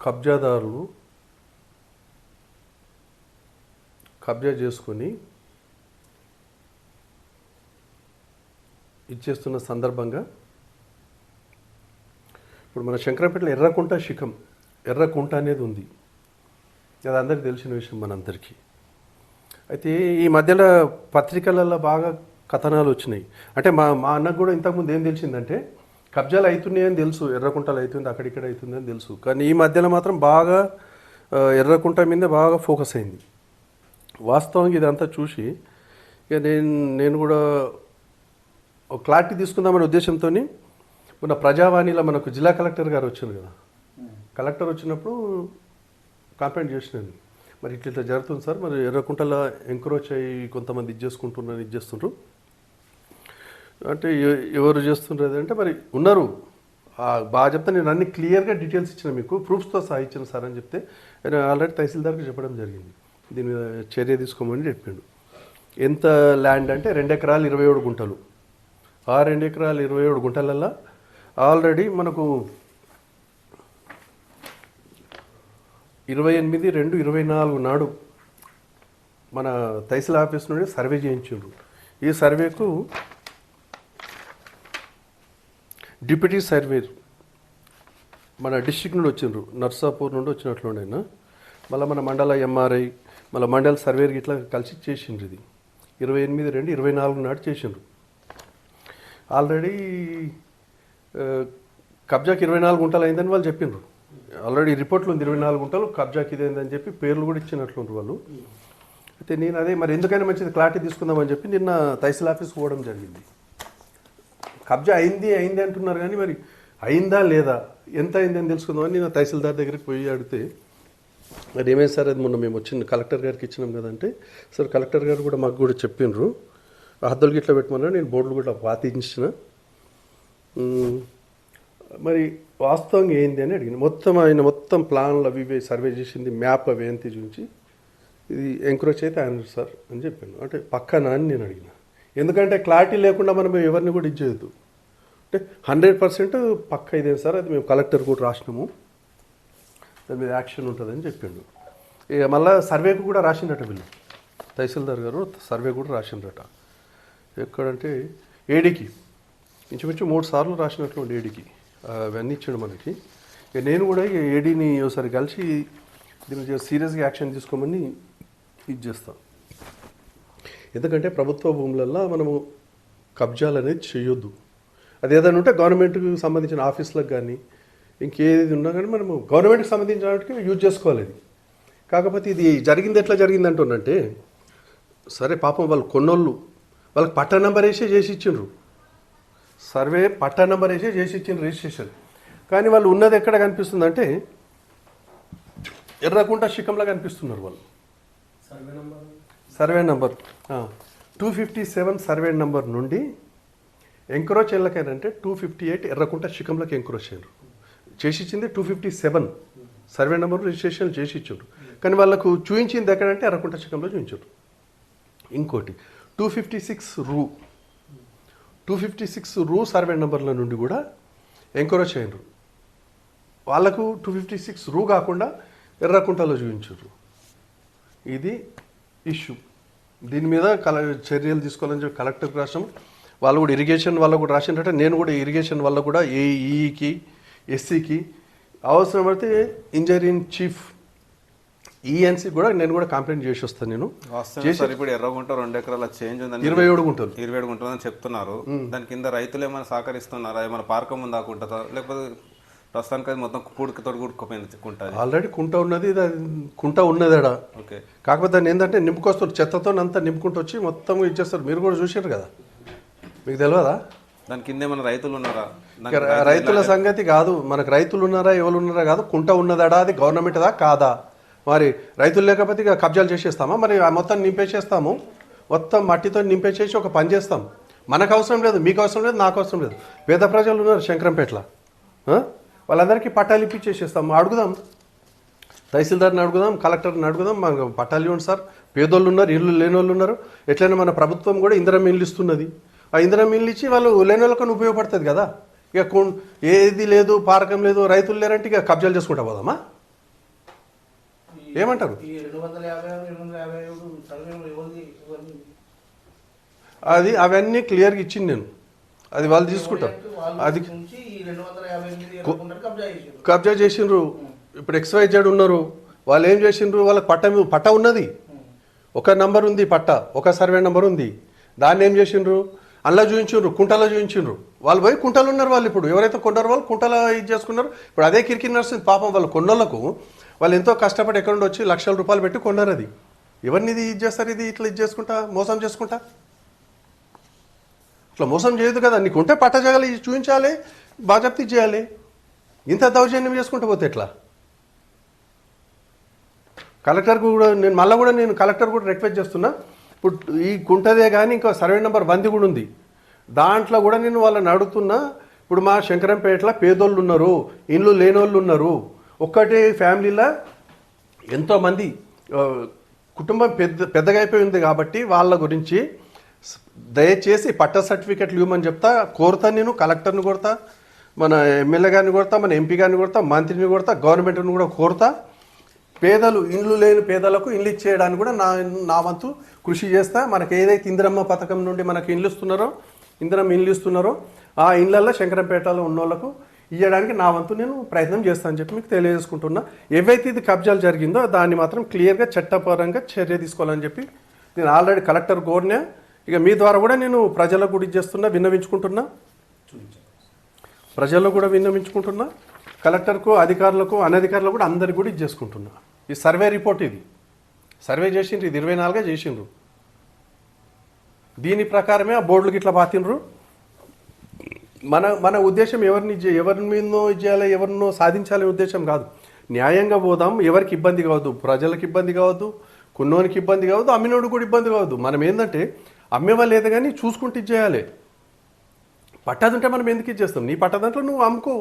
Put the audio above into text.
కబ్జాదారులు కబ్జా చేసుకొని ఇచ్చేస్తున్న సందర్భంగా ఇప్పుడు మన శంకరపేటలో ఎర్రకుంట శిఖం ఎర్రకుంట అనేది ఉంది. అది అందరికీ తెలిసిన విషయం మనందరికీ. అయితే ఈ మధ్యలో పత్రికలలో బాగా కథనాలు వచ్చినాయి. అంటే మా మా అన్నకు కూడా ఇంతకుముందు ఏం తెలిసిందంటే కబ్జాలు అవుతున్నాయని తెలుసు ఎర్రకుంటలు అవుతుంది అక్కడిక్కడ అవుతుందని తెలుసు. కానీ ఈ మధ్యలో మాత్రం బాగా ఎర్రకుంట మీదే బాగా ఫోకస్ అయింది. వాస్తవంగా ఇదంతా చూసి ఇక నేను నేను కూడా ఒక క్లారిటీ తీసుకుందామనే ఉద్దేశంతో మన ప్రజావాణిలో మనకు జిల్లా కలెక్టర్ గారు వచ్చారు కదా. కలెక్టర్ వచ్చినప్పుడు కంప్లైంట్ చేసినాను మరి ఇట్లా ఇట్లా జరుగుతుంది సార్ మరి ఎర్రకుంటలో ఎంక్రోచ్ అయ్యి కొంతమంది ఇది చేసుకుంటున్నారు ఇది చేస్తుండ్రు. అంటే ఎవరు చేస్తుండ్రు అంటే మరి ఉన్నారు. బాగా చెప్తే నేను అన్ని క్లియర్గా డీటెయిల్స్ ఇచ్చిన మీకు ప్రూఫ్స్తో సహా ఇచ్చిన సార్ అని చెప్తే నేను ఆల్రెడీ తహసీల్దార్కి చెప్పడం జరిగింది. దీని మీద చర్య తీసుకోమని చెప్పిండు ఎంత ల్యాండ్ అంటే రెండు ఎకరాలు ఇరవై ఏడు గుంటలు. ఆ రెండు ఎకరాలు ఇరవై ఏడు గుంటలల్లో ఆల్రెడీ మనకు ఇరవై ఎనిమిది రెండు ఇరవై నాలుగు నాడు మన తహసీల్ ఆఫీస్ నుండి సర్వే చేయించారు ఈ సర్వేకు డిప్యూటీ సర్వేర్ మన డిస్టిక్ నుండి వచ్చిండ్రు. నర్సాపూర్ నుండి వచ్చినట్లుండేనా మళ్ళీ మన మండల ఎంఆర్ఐ మళ్ళీ మండల సర్వేర్ ఇట్లా కలిసి చేసిండ్రు ఇది. ఇరవై ఎనిమిది రెండు ఇరవై నాలుగు నాడు చేసిండ్రు. ఆల్రెడీ కబ్జాకి ఇరవై నాలుగు గుంటలు అయిందని వాళ్ళు చెప్పిండ్రు. ఆల్రెడీ రిపోర్ట్లో ఉంది ఇరవై నాలుగు గుంటలు కబ్జాకి ఇదేందని చెప్పి పేర్లు కూడా ఇచ్చినట్లుండ్రు వాళ్ళు. అయితే నేను అదే మరి ఎందుకైనా మంచిది క్లారిటీ తీసుకుందామని చెప్పి నిన్న తహసీల్ ఆఫీస్ పోవడం జరిగింది. కబ్జా అయింది అయింది అంటున్నారు కానీ మరి అయిందా లేదా? ఎంత అయింది అని తెలుసుకుందామని నేను తహసీల్దార్ దగ్గరికి పోయి అడిగితే మరి ఏమైంది సార్? అది మొన్న మేము వచ్చిన కలెక్టర్ గారికి ఇచ్చినాం కదంటే సార్ కలెక్టర్ గారు కూడా మాకు కూడా చెప్పిండ్రు హద్దులు గిట్ల పెట్టమన్నా నేను బోర్డులు కూడా పాతించిన మరి వాస్తవంగా ఏంది అని అడిగింది మొత్తం ఆయన మొత్తం ప్లాన్లు అవి ఇవి సర్వే చేసింది మ్యాప్ అవి ఏంటి చూసి ఇది ఎంక్రోచ్ అయితే ఆయన సార్ అని చెప్పాను. అంటే పక్కన అని నేను అడిగిన. ఎందుకంటే క్లారిటీ లేకుండా మనం ఎవరిని కూడా ఇచ్చేయద్దు. అంటే హండ్రెడ్ పర్సెంట్ పక్క ఇదే సార్ అది మేము కలెక్టర్ కూడా రాసినాము. దాని మీద యాక్షన్ ఉంటుందని చెప్పిండు. ఇక మళ్ళీ సర్వేకు కూడా రాసిండట వీళ్ళు. తహసీల్దార్ గారు సర్వే కూడా రాసిండ్రట. ఎక్కడంటే ఏడీకి. ఇంచుమించు మూడు సార్లు రాసినట్లు ఏడికి. అవన్నీ ఇచ్చాడు మనకి. ఇక నేను కూడా ఏడీని ఒకసారి కలిసి దీని మీద సీరియస్గా యాక్షన్ తీసుకోమని ఇది చేస్తాను. ఎందుకంటే ప్రభుత్వ భూములల్లో మనము కబ్జాలు అనేది చేయొద్దు. అది ఏదైనా ఉంటే గవర్నమెంట్కి సంబంధించిన ఆఫీసులకు కానీ ఇంకేది ఉన్నా కానీ మనము గవర్నమెంట్కి సంబంధించిన వాటికి యూజ్ చేసుకోవాలి ఇది కాకపోతే ఇది జరిగింది ఎట్లా జరిగింది అంటున్నంటే సరే పాపం వాళ్ళు కొన్నోళ్ళు వాళ్ళకి పట్టా నెంబర్ వేసే చేసి ఇచ్చిండ్రు. సర్వే పట్టా నెంబర్ వేసే చేసి ఇచ్చిండ్రు రిజిస్ట్రేషన్. కానీ వాళ్ళు ఉన్నది ఎక్కడ కనిపిస్తుందంటే ఎర్రకుంట శిఖంలా కనిపిస్తున్నారు వాళ్ళు. Survey two fifty seven survey number నుండి ఎంక్రోచ్ ఎల్లకైనంటే టూ ఫిఫ్టీ ఎయిట్ ఎర్రకుంట శిఖంలోకి ఎంక్రోచ్ అయ్యారు చేసి ఇచ్చింది two fifty seven survey number registration చేసి ఇచ్చారు కానీ వాళ్ళకు చూపించింది ఎక్కడంటే ఎర్రకుంట శిఖంలో చూపించారు ఇంకోటి టూ ఫిఫ్టీ సిక్స్ రూ టూ ఫిఫ్టీ సిక్స్ రూ సర్వే నెంబర్ల నుండి కూడా ఎంక్రోచ్ అయ్యారు వాళ్ళకు టూ ఫిఫ్టీ సిక్స్ రూ కాకుండా ఎర్రకుంటలో చూపించారు ఇది ఇష్యూ. దీని మీద కల చర్యలు తీసుకోవాలని చెప్పి కలెక్టర్కి రాసాం వాళ్ళు కూడా ఇరిగేషన్ వల్ల కూడా రాసిందంటే నేను కూడా ఇరిగేషన్ వల్ల కూడా ఏఈకి ఎస్సీకి అవసరమైతే ఇంజనీర్ ఇన్ చీఫ్ ఈఎన్సీ కూడా నేను కూడా కంప్లైంట్ చేసి వస్తాను నేను. ఇప్పుడు ఎర్రగుంట రెండు ఎకరాల చేంజ్ ఉందని ఇరవై ఏడు గుంటలు. ఇరవై ఏడు గుంటుందని చెప్తున్నారు. దాని కింద రైతులు ఏమైనా సహకరిస్తున్నారా? ఏమైనా పార్కం ఉందా కుంటుందా లేకపోతే ప్రస్తుతానికి అది మొత్తం కూడికతో కూడుకుపోయింది కుంట ఆల్రెడీ కుంట ఉన్నది కుంట ఉన్నదాడ ఓకే. కాకపోతే దాన్ని ఏంటంటే నింపుకొస్తారు చెత్తతో అంతా నింపుకుంటూ వచ్చి మొత్తం ఇచ్చేస్తారు మీరు కూడా చూసారు కదా? మీకు తెలియదా దాని కింద ఏమైనా రైతులు ఉన్నారా? రైతుల సంగతి కాదు. మనకు రైతులు ఉన్నారా ఎవరు ఉన్నారా కాదు. కుంట ఉన్నదాడా అది గవర్నమెంట్దా? కాదా? మరి రైతులు లేకపోతే ఇక కబ్జాలు చేసేస్తామా? మరి ఆ మొత్తం నింపేసేస్తాము. మొత్తం మట్టితో నింపేసేసి ఒక పని చేస్తాం. మనకు అవసరం లేదు మీకు అవసరం లేదు నాకు అవసరం లేదు. పేద ప్రజలు ఉన్నారు శంకరంపేటలో? వాళ్ళందరికీ పట్టాలు ఇప్పించేసేస్తాం. అడుగుదాం. తహసీల్దార్ని అడుగుదాం కలెక్టర్ని అడుగుదాం. మనకు పట్టాలు ఇవ్వండి సార్ పేదోళ్ళు ఉన్నారు ఇల్లు లేని వాళ్ళు ఉన్నారు. ఎట్లయినా మన ప్రభుత్వం కూడా ఇందిరం ఇల్లు ఇస్తున్నది. ఆ ఇందిరం ఇల్లు ఇచ్చి వాళ్ళు లేని వాళ్ళకని ఉపయోగపడుతుంది కదా. ఇక కొన్- ఏది లేదు పారకం లేదు రైతులు లేరంటే ఇక కబ్జాలు చేసుకుంటా పోదామా? ఏమంటారు? అది అవన్నీ క్లియర్గా ఇచ్చింది నేను. అది వాళ్ళు తీసుకుంటారు. అది కబ్జా చేసిండ్రు. ఇప్పుడు ఎక్స్వై జెడ్ ఉన్నారు. వాళ్ళు ఏం చేసిండ్రు? వాళ్ళకి పట్ట పట్ట ఉన్నది. ఒక నంబర్ ఉంది పట్ట. ఒక సర్వే నంబర్ ఉంది. దాన్ని ఏం చేసిండ్రు? అందులో చూపించిండ్రు. కుంటలో చూపించిండ్రు. వాళ్ళు పోయి కుంటలు ఉన్నారు వాళ్ళు ఇప్పుడు. ఎవరైతే కొన్నారో వాళ్ళు కుంటల ఇది చేసుకున్నారు. ఇప్పుడు అదే కిరికి నడుస్తుంది. పాపం వాళ్ళు కొన్నోళ్ళకు వాళ్ళు ఎంతో కష్టపడి ఎక్కడ వచ్చి లక్షల రూపాయలు పెట్టి కొన్నారు అది. ఎవరిని ఇది ఇది చేస్తారు? ఇది ఇట్లా ఇది చేసుకుంటా? మోసం చేసుకుంటా? ఇట్లా మోసం చేయదు కదా. నీకు ఉంటే పట్ట జగలు చూపించాలి. బాజప్తి చేయాలి. ఇంత దౌర్జన్యం చేసుకుంటూ పోతే ఎట్లా? కలెక్టర్కు కూడా నేను మళ్ళీ కూడా నేను కలెక్టర్ కూడా రిక్వెస్ట్ చేస్తున్నా. ఇప్పుడు ఈ కుంటదే కానీ ఇంకా సర్వే నెంబర్ వంది కూడా ఉంది. దాంట్లో కూడా నేను వాళ్ళని అడుగుతున్నా. ఇప్పుడు మా శంకరంపేటలో పేదోళ్ళు ఉన్నారు ఇండ్లు లేనోళ్ళు ఉన్నారు. ఒక్కటే ఫ్యామిలీలో ఎంతోమంది కుటుంబం పెద్ద పెద్దగా అయిపోయింది కాబట్టి వాళ్ళ గురించి దయచేసి పట్ట సర్టిఫికెట్లు ఇవ్వమని చెప్తా. కోరుతా నేను కలెక్టర్ని కొడతా మన ఎమ్మెల్యే గారిని కొడతా మన ఎంపీ గారిని కొడతా మంత్రిని కొడతా గవర్నమెంట్ని కూడా కోరుతా. పేదలు ఇండ్లు లేని పేదలకు ఇండ్లు ఇచ్చేయడానికి కూడా నా నా వంతు కృషి చేస్తా. మనకి ఏదైతే ఇందిరమ్మ పథకం నుండి మనకు ఇండ్లు ఇస్తున్నారో ఇందిరమ్మ ఇండ్లు ఇస్తున్నారో ఆ ఇళ్ళల్లో శంకరంపేటలో ఉన్నోళ్ళకు ఇవ్వడానికి నా వంతు నేను ప్రయత్నం చేస్తాను అని చెప్పి మీకు తెలియజేసుకుంటున్నా. ఏవైతే ఇది కబ్జాలు జరిగిందో దాన్ని మాత్రం క్లియర్గా చట్టపరంగా చర్య తీసుకోవాలని చెప్పి నేను ఆల్రెడీ కలెక్టర్ కోరినా. ఇక మీ ద్వారా కూడా నేను ప్రజలకు కూడా చేస్తున్నా విన్నవించుకుంటున్నా. ప్రజల్లో కూడా విన్నవించుకుంటున్నా కలెక్టర్కు అధికారులకు అనధికారులకు కూడా అందరికి కూడా ఇది చేసుకుంటున్నా. ఈ సర్వే రిపోర్ట్ ఇది. సర్వే చేసిండ్రు ఇది ఇరవై నాలుగే చేసిండ్రు. దీని ప్రకారమే ఆ బోర్డులు ఇట్లా పాతిండ్రు. మన మన ఉద్దేశం ఎవరిని ఎవరి మీదనో ఇది చేయాలి ఎవరినో సాధించాలనే ఉద్దేశం కాదు. న్యాయంగా పోదాం ఎవరికి ఇబ్బంది కావద్దు ప్రజలకు ఇబ్బంది కావద్దు కొన్నోనికి ఇబ్బంది కావద్దు అమ్మినోడు కూడా ఇబ్బంది కావద్దు. మనం ఏంటంటే అమ్మేవాళ్ళు లేదు కానీ చూసుకుంటూ ఇది చేయాలి. పట్టదుంటే మనం ఎందుకు ఇచ్చేస్తాం నీ పట్టదంట్లో నువ్వు అమ్ముకో.